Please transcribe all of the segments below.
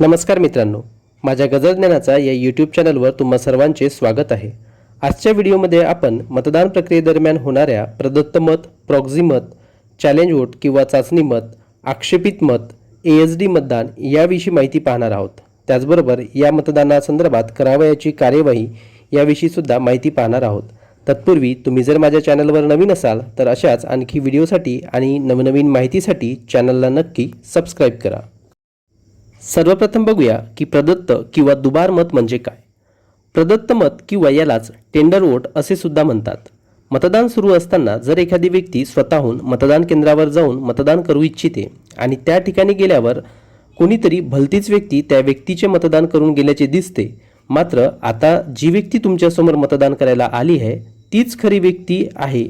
नमस्कार मित्रांनो माझ्या गजलज्ञानाचा या यूट्यूब चॅनलवर तुम्हा सर्वांचे स्वागत आहे. आजच्या व्हिडिओमध्ये आपण मतदान प्रक्रियेदरम्यान होणाऱ्या प्रदत्त मत प्रॉक्झी मत चॅलेंज वोट किंवा चाचणी मत आक्षेपित मत ए एस डी मतदान याविषयी माहिती पाहणार आहोत. त्याचबरोबर या मतदानासंदर्भात करावयाची कार्यवाही याविषयी सुद्धा माहिती पाहणार आहोत. तत्पूर्वी तुम्ही जर माझ्या चॅनलवर नवीन असाल तर अशाच आणखी व्हिडिओसाठी आणि नवनवीन माहितीसाठी चॅनलला नक्की सबस्क्राईब करा. सर्वप्रथम बघूया की प्रदत्त किंवा दुबार मत म्हणजे काय. प्रदत्त मत किंवा यालाच टेंडर वोट असे सुद्धा म्हणतात. मतदान सुरू असताना जर एखादी व्यक्ती स्वतःहून मतदान केंद्रावर जाऊन मतदान करू इच्छिते आणि त्या ठिकाणी गेल्यावर कोणीतरी भलतीच व्यक्ती त्या व्यक्तीचे मतदान करून गेल्याचे दिसते मात्र आता जी व्यक्ती तुमच्यासमोर मतदान करायला आली आहे तीच खरी व्यक्ती आहे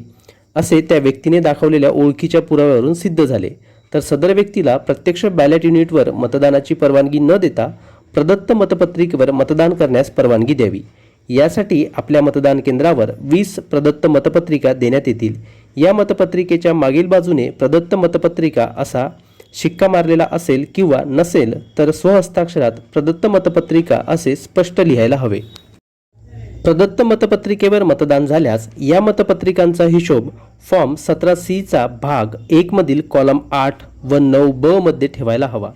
असे त्या व्यक्तीने दाखवलेल्या ओळखीच्या पुराव्यावरून सिद्ध झाले. तर सदर व्यक्तीला प्रत्यक्ष बॅलेट युनिटवर मतदानाची परवानगी न देता प्रदत्त मतपत्रिकेवर मतदान करण्यास परवानगी द्यावी. यासाठी आपल्या मतदान केंद्रावर वीस प्रदत्त मतपत्रिका देण्यात येतील. या मतपत्रिकेच्या मागील बाजूने प्रदत्त मतपत्रिका असा शिक्का मारलेला असेल किंवा नसेल तर स्वहस्ताक्षरात प्रदत्त मतपत्रिका असे स्पष्ट लिहायला हवे. प्रदत्त मतपत्रिकेवर मतदान झाल्यास या मतपत्रिकांचा हिशोब फॉर्म सतरा सीचा भाग एकमधील कॉलम आठ व नऊ ब मध्ये ठेवायला हवा.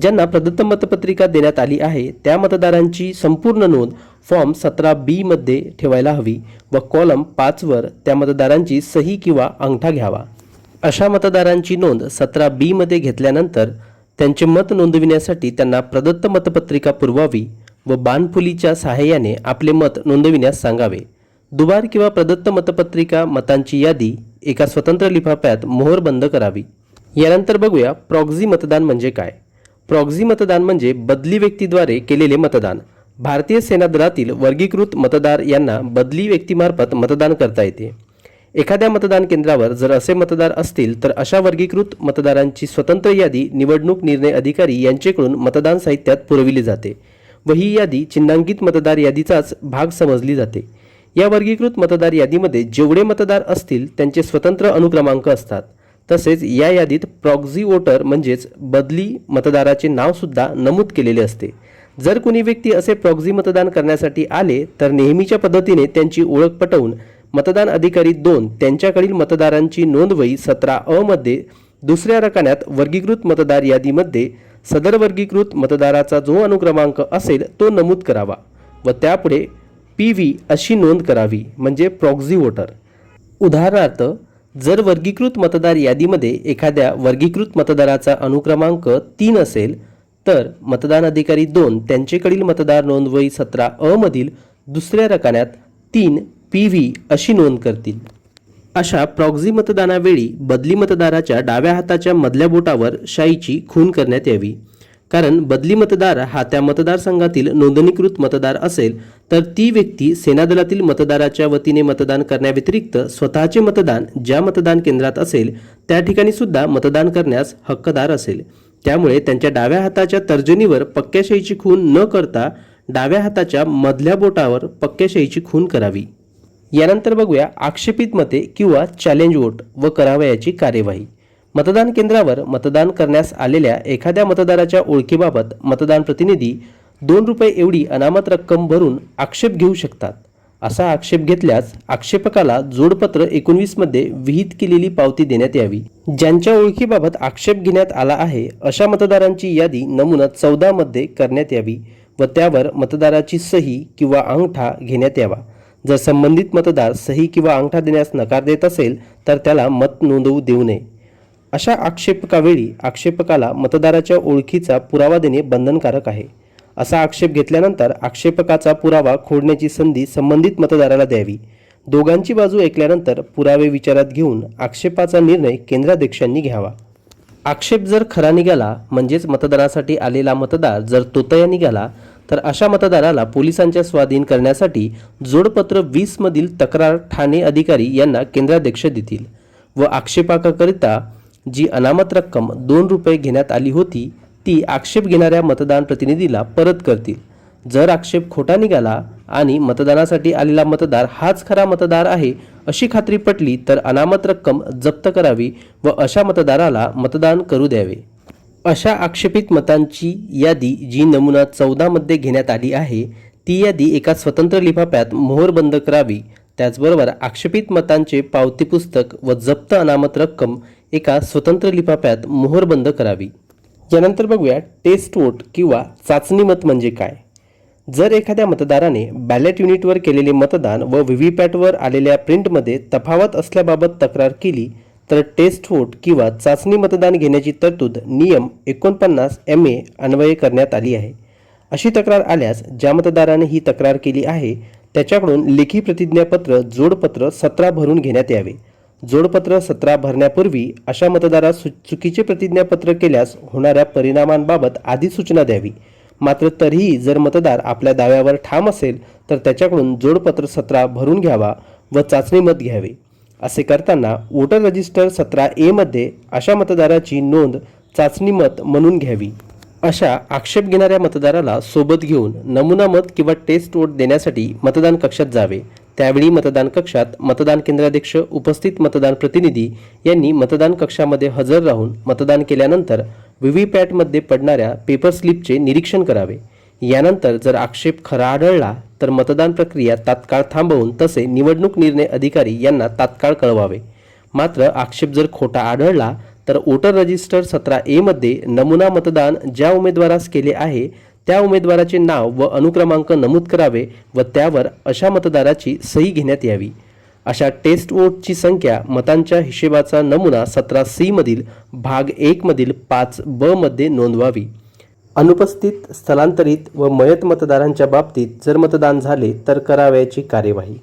ज्यांना प्रदत्त मतपत्रिका देण्यात आली आहे त्या मतदारांची संपूर्ण नोंद फॉर्म सतरा बीमध्ये ठेवायला हवी व कॉलम पाचवर त्या मतदारांची सही किंवा अंगठा घ्यावा. अशा मतदारांची नोंद सतरा बीमध्ये घेतल्यानंतर त्यांचे मत नोंदविण्यासाठी त्यांना प्रदत्त मतपत्रिका पुरवावी व बाणफुलीच्या सहाय्याने आपले मत नोंदविण्यास सांगावे. दुबार किंवा प्रदत्त मतपत्रिका मतांची यादी एका स्वतंत्र लिफाफ्यात मोहर बंद करावी. यानंतर बघूया प्रॉक्झी मतदान म्हणजे काय? प्रॉक्झी मतदान म्हणजे बदली व्यक्तीद्वारे केलेले मतदान. भारतीय सेना दलातील वर्गीकृत मतदार यांना बदली व्यक्तीमार्फत मतदान करता येते. एखाद्या मतदान केंद्रावर जर असे मतदार असतील तर अशा वर्गीकृत मतदारांची स्वतंत्र यादी निवडणूक निर्णय अधिकारी यांचेकडून मतदान साहित्यात पुरविली जाते. व ही यादी चिन्हांकित मतदार यादीचाच भाग समजली जाते. या वर्गीकृत मतदार यादीमध्ये जेवढे मतदार असतील त्यांचे स्वतंत्र अनुक्रमांक असतात. तसेच या यादीत प्रॉक्झी वोटर म्हणजेच बदली मतदाराचे नावसुद्धा नमूद केलेले असते. जर कुणी व्यक्ती असे प्रॉक्झी मतदान करण्यासाठी आले तर नेहमीच्या पद्धतीने त्यांची ओळख पटवून मतदान अधिकारी दोन त्यांच्याकडील मतदारांची नोंदवही सतरा अ मध्ये दुसऱ्या रकान्यात वर्गीकृत मतदार यादीमध्ये सदर वर्गीकृत मतदाराचा जो अनुक्रमांक असेल तो नमूद करावा व त्यापुढे पी व्ही अशी नोंद करावी म्हणजे प्रॉक्झी वोटर उदाहरणार्थ जर वर्गीकृत मतदार यादीमध्ये एखाद्या वर्गीकृत मतदाराचा अनुक्रमांक तीन असेल तर मतदान अधिकारी दोन त्यांचेकडील मतदार नोंदवही सतरा अ मधील दुसऱ्या रकान्यात तीन पी व्ही अशी नोंद करतील. अशा प्रॉक्झी मतदानावेळी बदली मतदाराच्या डाव्या हाताच्या मधल्या बोटावर शाईची खून करण्यात यावी. कारण बदली मतदार हा त्या मतदारसंघातील नोंदणीकृत मतदार असेल तर ती व्यक्ती सेनादलातील मतदाराच्या वतीने मतदान करण्याव्यतिरिक्त स्वतःचे मतदान ज्या मतदान केंद्रात असेल त्या ठिकाणी सुद्धा मतदान करण्यास हक्कदार असेल. त्यामुळे त्यांच्या डाव्या हाताच्या तर्जनीवर पक्क्याशाहीची खून न करता डाव्या हाताच्या मधल्या बोटावर पक्क्याशाहीची खून करावी. यानंतर बघूया आक्षेपित मते किंवा चॅलेंज वोट व करावयाची कार्यवाही. मतदान केंद्रावर मतदान करण्यास आलेल्या एखाद्या मतदाराच्या ओळखीबाबत मतदान प्रतिनिधी दोन रुपये एवढी अनामत रक्कम भरून आक्षेप घेऊ शकतात. असा आक्षेप घेतल्यास आक्षेपकाला जोडपत्र एकोणवीसमध्ये विहित केलेली पावती देण्यात यावी. ज्यांच्या ओळखीबाबत आक्षेप घेण्यात आला आहे अशा मतदारांची यादी नमुना चौदामध्ये करण्यात यावी व त्यावर मतदाराची सही किंवा अंगठा घेण्यात यावा. जर संबंधित मतदार सही किंवा अंगठा देण्यास नकार देत असेल तर त्याला मत नोंदवू देऊ नये. अशा आक्षेपकावेळी आक्षेपकाला मतदाराच्या ओळखीचा पुरावा देणे बंधनकारक आहे. असा आक्षेप घेतल्यानंतर आक्षेपकाचा पुरावा खोडण्याची संधी संबंधित मतदाराला द्यावी. दोघांची बाजू ऐकल्यानंतर पुरावे विचारात घेऊन आक्षेपाचा निर्णय केंद्राध्यक्षांनी घ्यावा. आक्षेप जर खरा निघाला म्हणजेच मतदानासाठी आलेला मतदार जर तोतया निघाला तर अशा मतदाराला पोलिसांच्या स्वाधीन करण्यासाठी जोडपत्र वीस मधील तक्रार ठाणे अधिकारी यांना केंद्राध्यक्ष देतील व आक्षेपाकरिता जी अनामत रक्कम दोन रुपये घेण्यात आली होती ती आक्षेप घेणाऱ्या मतदान प्रतिनिधीला परत करतील. जर आक्षेप खोटा निघाला आणि मतदानासाठी आलेला मतदार हाच खरा मतदार आहे अशी खात्री पटली तर अनामत रक्कम जप्त करावी व अशा मतदाराला मतदान करू द्यावे. अशा आक्षेपित मतांची यादी जी नमुना चौदामध्ये घेण्यात आली आहे ती यादी एका स्वतंत्र लिफाफ्यात मोहरबंद करावी. त्याचबरोबर आक्षेपित मतांचे पावती पुस्तक व जप्त अनामत रक्कम एका स्वतंत्र लिफाफ्यात मोहरबंद करावी. यानंतर बघूया टेस्ट वोट किंवा चाचणी मत म्हणजे काय? जर एखाद्या मतदाराने बॅलेट युनिटवर केलेले मतदान व व्ही व्ही पॅटवर आलेल्या प्रिंटमध्ये तफावत असल्याबाबत तक्रार केली तर टेस्ट वोट किंवा चाचणी मतदान घेण्याची तरतूद नियम एकोणपन्नास एम ए अन्वये करण्यात आली आहे. अशी तक्रार आल्यास ज्या मतदाराने ही तक्रार केली आहे त्याच्याकडून लेखी प्रतिज्ञापत्र जोडपत्र सतरा भरून घेण्यात यावे. जोडपत्र सतरा भरण्यापूर्वी अशा मतदारास सु- चुकीचे प्रतिज्ञापत्र केल्यास होणाऱ्या परिणामांबाबत आधी सूचना द्यावी. मात्र तरीही जर मतदार आपल्या दाव्यावर ठाम असेल तर त्याच्याकडून जोडपत्र सतरा भरून घ्यावा व चाचणी मत घ्यावे. असे करताना वोटर रजिस्टर सतरा एमध्ये अशा मतदाराची नोंद चाचणी मत म्हणून घ्यावी. अशा आक्षेप घेणाऱ्या मतदाराला सोबत घेऊन नमुना मत किंवा टेस्ट वोट देण्यासाठी मतदान कक्षात जावे. त्यावेळी मतदान कक्षात मतदान केंद्राध्यक्ष उपस्थित मतदान प्रतिनिधी यांनी मतदान कक्षामध्ये हजर राहून मतदान केल्यानंतर व्ही व्ही पॅटमध्ये पडणाऱ्या पेपर स्लिपचे निरीक्षण करावे. यानंतर जर आक्षेप खरा आढळला तर मतदान प्रक्रिया तात्काळ थांबवून तसे निवडणूक निर्णय अधिकारी यांना तात्काळ कळवावे. मात्र आक्षेप जर खोटा आढळला तर वोटर रजिस्टर सतरा एमध्ये नमुना मतदान ज्या उमेदवारास केले आहे त्या उमेदवाराचे नाव व अनुक्रमांक नमूद करावे व त्यावर अशा मतदाराची सही घेण्यात यावी. अशा टेस्ट वोटची संख्या मतांच्या हिशेबाचा नमुना सतरा सीमधील भाग एकमधील पाच ब मध्ये नोंदवावी. अनुपस्थित स्थलांतरित व मयत मतदारांच्या बाबतीत जर मतदान झाले तर करावयाची कार्यवाही.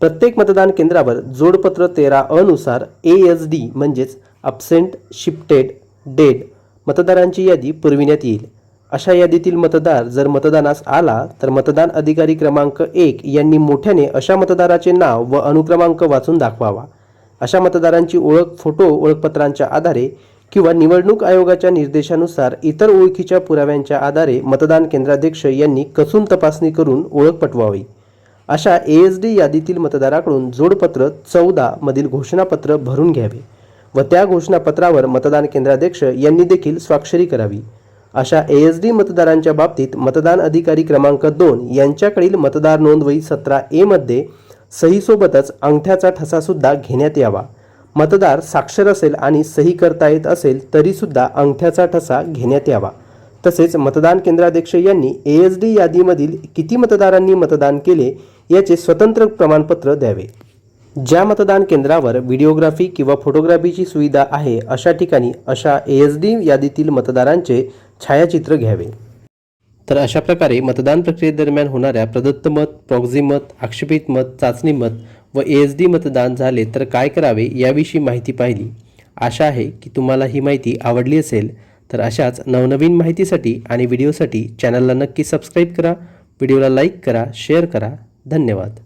प्रत्येक मतदान केंद्रावर जोडपत्र तेरा अनुसार ए एस डी म्हणजेच अब्सेंट शिफ्टेड डेड मतदारांची यादी पुरविण्यात येईल. अशा यादीतील मतदार जर मतदानास आला तर मतदान अधिकारी क्रमांक एक यांनी मोठ्याने अशा मतदाराचे नाव व अनुक्रमांक वाचून दाखवावा. अशा मतदारांची ओळख फोटो ओळखपत्रांच्या आधारे किंवा निवडणूक आयोगाच्या निर्देशानुसार इतर ओळखीच्या पुराव्यांच्या आधारे मतदान केंद्राध्यक्ष यांनी कसून तपासणी करून ओळख पटवावी. अशा एएसडी यादीतील मतदाराकडून जोडपत्र चौदा मधील घोषणापत्र भरून घ्यावे व त्या घोषणापत्रावर मतदान केंद्राध्यक्ष यांनी देखील स्वाक्षरी करावी. अशा एएसडी मतदारांच्या बाबतीत मतदान अधिकारी क्रमांक दोन यांच्याकडील मतदार नोंदवही सतरा एमध्ये सहीसोबतच अंगठ्याचा ठसासुद्धा घेण्यात यावा. मतदार साक्षर असेल आणि सही करता येत असेल तरीसुद्धा अंगठ्याचा ठसा घेण्यात यावा. तसेच मतदान केंद्राध्यक्ष यांनी ए एच डी यादीमधील किती मतदारांनी मतदान केले याचे स्वतंत्र प्रमाणपत्र द्यावे. ज्या मतदान केंद्रावर व्हिडिओग्राफी किंवा फोटोग्राफीची सुविधा आहे अशा ठिकाणी अशा ए एच डी यादीतील मतदारांचे छायाचित्र घ्यावे. तर अशा प्रकारे मतदान प्रक्रियेदरम्यान होणाऱ्या प्रदत्त मत प्रॉक्झी मत आक्षेपित मत चाचणी मत व ए एस डी मतदान झाले तर काय करावे याविषयी माहिती पाहिली. आशा आहे की तुम्हाला ही माहिती आवडली असेल तर अशाच नवनवीन माहितीसाठी आणि व्हिडिओसाठी चॅनलला नक्की सबस्क्राईब करा. व्हिडिओला लाईक करा शेअर करा. धन्यवाद.